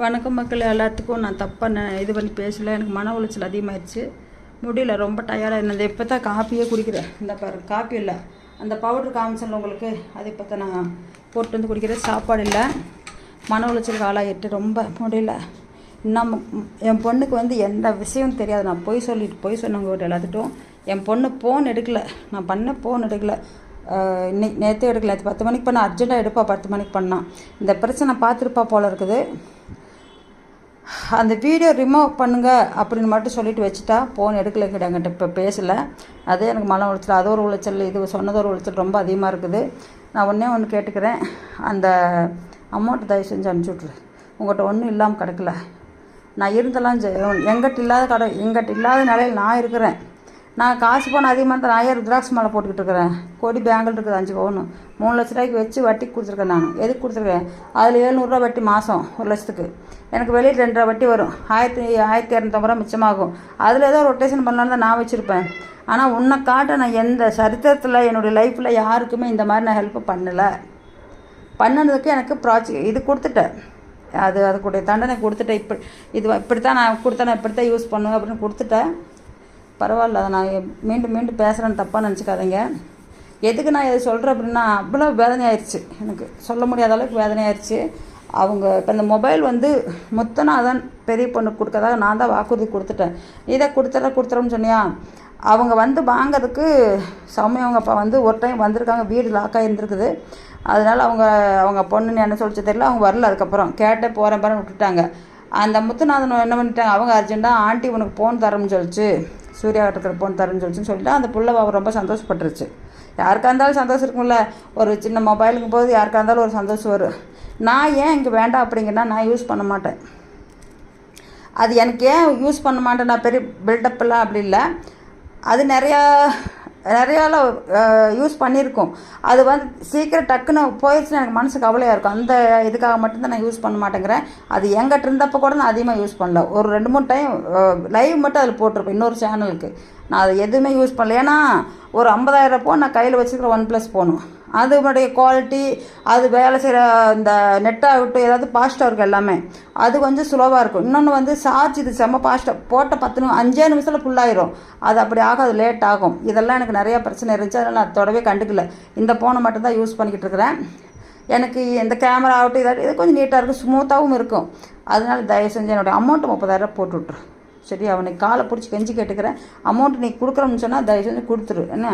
வணக்கம் மக்கள் எல்லாத்துக்கும் நான் தப்பாக நான் இது பண்ணி பேசல. எனக்கு மன உளைச்சல் அதிகமாகிடுச்சு முடியல ரொம்ப டயர்டாக இருந்தது இப்போ தான் காப்பியே குடிக்கிறேன். இந்த பாரு காப்பி இல்லை. அந்த பவுடர் காமிச்சல உங்களுக்கு. அது இப்போ தான் நான் போட்டு வந்து குடிக்கிறேன். சாப்பாடு இல்லை. மன உளைச்சலுக்கு ஆளாகிட்டு ரொம்ப முடியல. இன்னும் என் பொண்ணுக்கு வந்து எந்த விஷயம் தெரியாது. நான் பொய் சொல்லிட்டு பொய் சொன்னவங்க எல்லாத்துட்டும் என் பொண்ணு ஃபோன் எடுக்கலை. நான் பண்ண ஃபோன் எடுக்கலை. இன்னைக்கு நேற்றே எடுக்கல. பத்து மணிக்கு பண்ணால் அர்ஜெண்ட்டாக எடுப்பா. பத்து மணிக்கு பண்ணான் இந்த பிரச்சனை பார்த்துருப்பா போல இருக்குது. அந்த வீடியோ ரிமூவ் பண்ணுங்கள் அப்படின்னு மட்டும் சொல்லிட்டு வச்சுட்டா ஃபோன் எடுக்கலைங்கிட்ட என்கிட்ட இப்போ பேசலை. அதே எனக்கு மன உளைச்சல். அது ஒரு உளைச்சல். இது சொன்னது ஒரு உளைச்சல். ரொம்ப அதிகமாக இருக்குது. நான் ஒன்றே ஒன்று கேட்டுக்கிறேன். அந்த அமௌண்ட் தயவு செஞ்சு அனுப்பிச்சி உங்கள்கிட்ட ஒன்றும் இல்லாமல் கிடக்கல. நான் இருந்தெல்லாம் எங்கிட்ட இல்லாத கடை எங்கிட்ட இல்லாத நிலையில் நான் இருக்கிறேன். நான் காசு பணம் அதிகமாக இருந்தால் நான் ஏன் ருத்ராட்சி மாலை போட்டுக்கிட்டு இருக்கிறேன். கொடி பேங்கில் இருக்குது அஞ்சு பவுன். மூணு லட்ச ரூபாய்க்கு வச்சு வட்டி கொடுத்துருக்கேன் நான். எதுக்கு கொடுத்துருக்கேன்? அதில் ஏழ்நூறுரூவா வட்டி மாதம் ஒரு லட்சத்துக்கு. எனக்கு வெளியில் ரெண்டரை வட்டி வரும். ஆயிரத்தி ஆயிரத்தி இரநூத்தம்பது ரூபா மிச்சமாகும். அதில் ஏதோ ரொட்டேஷன் பண்ணலான்னு தான் நான் வச்சுருப்பேன். ஆனால் உன்னை காட்ட நான் எந்த சரித்திரத்தில் என்னுடைய லைஃப்பில் யாருக்குமே இந்த மாதிரி நான் ஹெல்ப் பண்ணலை. பண்ணதுக்கு எனக்கு ப்ராஜெக்ட் இது கொடுத்துட்டேன். அது அதுக்குடைய தண்டனை கொடுத்துட்டேன். இப்படி இது இப்படி தான் நான் கொடுத்தேன் நான் இப்படி தான் யூஸ் பண்ணுவேன் அப்படின்னு கொடுத்துட்டேன். பரவாயில்ல அதை நான் மீண்டும் மீண்டும் பேசுகிறேன்னு தப்பாக நினச்சிக்காதீங்க. எதுக்கு நான் இதை சொல்கிறேன் அப்படின்னா அவ்வளோ வேதனையாயிருச்சு. எனக்கு சொல்ல முடியாத அளவுக்கு வேதனை அவங்க இப்போ இந்த மொபைல் வந்து மொத்தமாக தான் பெரிய பொண்ணுக்கு கொடுக்கறதாக நான் தான் வாக்குறுதி கொடுத்துட்டேன். இதை கொடுத்துட்ற கொடுத்துறோம்னு சொன்னியா? அவங்க வந்து வாங்கிறதுக்கு சௌமியா அவங்க அப்பா வந்து ஒரு டைம் வந்திருக்காங்க வீடு லாக்காக இருந்திருக்குது. அதனால் அவங்க அவங்க பொண்ணுன்னு என்ன சொல்லிச்சு தெரியல அவங்க வரல அதுக்கப்புறம். கேட்டே போகிறேன் பாருன்னு விட்டுட்டாங்க. அந்த முத்துநாதன் என்ன பண்ணிட்டாங்க? அவங்க அர்ஜென்ட்டாக ஆண்டி உனக்கு ஃபோன் தரேன்னு சொல்லிச்சு. சூர்யா போன் ஃபோன் தரேன்னு சொல்லிச்சுன்னு சொல்லிட்டு அந்த பிள்ளை ரொம்ப சந்தோஷப்பட்டுருச்சு. யாருக்கா இருந்தாலும் சந்தோஷம் இருக்கும்ல. ஒரு சின்ன மொபைலுக்கு போது யாருக்கா இருந்தாலும் ஒரு சந்தோஷம் வரும். நான் ஏன் இங்கே வேண்டாம் அப்படிங்கன்னா நான் யூஸ் பண்ண மாட்டேன். அது எனக்கு ஏன் யூஸ் பண்ண மாட்டேன்? நான் பெரிய பில்டப்லாம் அப்படி இல்லை. அது நிறையா நிறையால யூஸ் பண்ணியிருக்கோம் அது வந்து சீக்கிரம் டக்குன்னு போயிடுச்சுன்னா எனக்கு மனசு கவலையாக இருக்கும். அந்த இதுக்காக மட்டும்தான் நான் யூஸ் பண்ண மாட்டேங்கிறேன். அது எங்கிட்ட இருந்தப்போ கூட நான் அதிகமாக யூஸ் பண்ணல. ஒரு ரெண்டு மூணு டைம் லைவ் மட்டும் அதில் போட்டிருப்பேன் இன்னொரு சேனலுக்கு நான் அதை எதுவுமே யூஸ் பண்ணல. ஏன்னா ஒரு ஐம்பதாயிரம் ஃபோன் நான் கையில் வச்சுக்கிற ஒன் ப்ளஸ் போகணும். அதனுடைய குவாலிட்டி அது வேலை செய்கிற இந்த நெட்டாகட்டும் ஏதாவது பாஸ்டாக இருக்கும் எல்லாமே அது கொஞ்சம் ஸ்லோவாக இருக்கும். இன்னொன்று வந்து சார்ஜ் இது செம்ம பாஸ்டாக போட்ட பத்து நிமிஷம் அஞ்சே நிமிஷத்தில் ஃபுல்லாயிரும் அது அப்படி ஆகாது லேட் ஆகும். இதெல்லாம் எனக்கு நிறையா பிரச்சனை இருந்துச்சு அதனால் நான் தொடவே கண்டுக்கல. இந்த ஃபோனை மட்டும்தான் யூஸ் பண்ணிக்கிட்டு இருக்கிறேன். எனக்கு இந்த கேமரா ஆகட்டும் இதாகட்டும் இது கொஞ்சம் நீட்டாக இருக்கும் ஸ்மூத்தாகவும் இருக்கும். அதனால் தயவு செஞ்சு என்னுடைய அமௌண்ட்டு முப்பதாயிரம் போட்டு விட்ரு சரி அவனுக்கு காலை பிடிச்சி கெஞ்சி கேட்டுக்கிறேன். அமௌண்ட் நீ கொடுக்குறோம்னு சொன்னால் தயவு செஞ்சு கொடுத்துரு. என்ன?